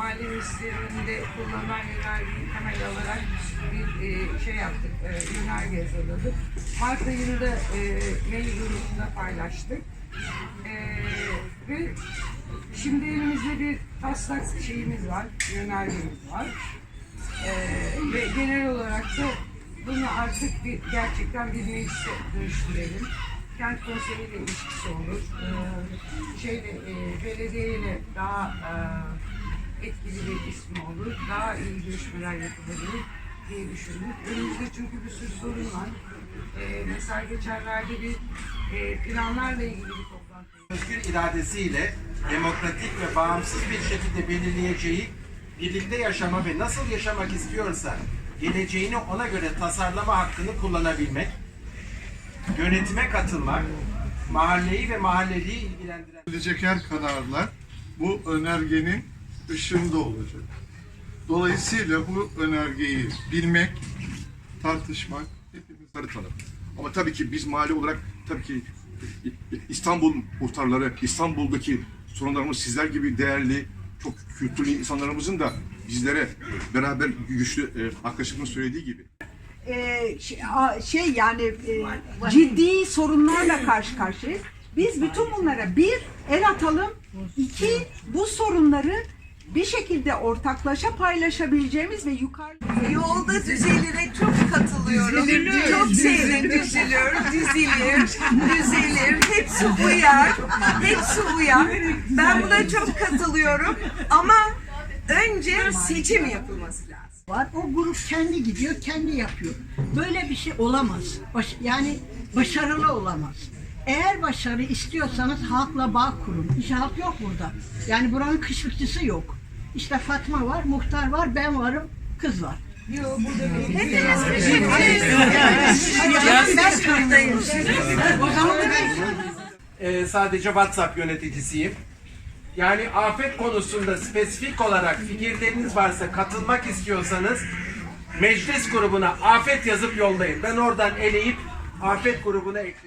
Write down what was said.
mahalle meclislerinde kullanılan yönergeyi temel alarak bir e, şey yaptık, e, yönerge hazırladık. Mart ayında e, mail grubunda paylaştık. Ve şimdi elimizde bir taslak şeyimiz var, yönergemiz var. Ve genel olarak da bunu artık bir, gerçekten bir meclise dönüştürelim. Kent konseyiyle ilişkisi olur. Ee, şeyle, e, belediyeyle daha e, etkili bir ismi olur. Daha iyi görüşmeler yapılabilir diye düşündük. Önümüzde çünkü bir sürü sorun var. Ee, mesela geçenlerde bir e, planlarla ilgili bir toplantı özgür iradesiyle demokratik ve bağımsız bir şekilde belirleyeceği birlikte yaşama ve nasıl yaşamak istiyorsa geleceğini ona göre tasarlama hakkını kullanabilmek, yönetime katılmak, mahalleyi ve mahalleliyi ilgilendiren edilecek her kararlar bu önergenin ışığında olacak. Dolayısıyla bu önergeyi bilmek, tartışmak hepimiz tanır. Ama tabii ki biz mahalle olarak tabii ki İstanbul muhtarları, İstanbul'daki sorunlarımız sizler gibi değerli, çok kültürlü insanlarımızın da bizlere beraber güçlü e, arkadaşımın söylediği gibi e, şey, şey yani e, ciddi sorunlarla karşı karşıyayız. Biz bütün bunlara bir el atalım, iki bu sorunları bir şekilde ortaklaşa paylaşabileceğimiz ve yukarı Yolda düzelire çok katılıyorum. Çok sevdim düzülür, düzelir, düzelir. Hepsi uyar, hepsi uyar. Ben buna çok katılıyorum ama önce seçim yapılması lazım. var. O grup kendi gidiyor, kendi yapıyor. Böyle bir şey olamaz. Baş- yani başarılı olamaz. Eğer başarı istiyorsanız halkla bağ kurun. İşte halk yok burada. Yani buranın kışlıkçısı yok. İşte Fatma var, muhtar var, ben varım, kız var. Hepimiz Ben kırdayım. O zaman da Ee, sadece WhatsApp yöneticisiyim. Yani afet konusunda spesifik olarak fikirleriniz varsa katılmak istiyorsanız meclis grubuna afet yazıp yollayın. Ben oradan eleyip afet grubuna ekleyeceğim.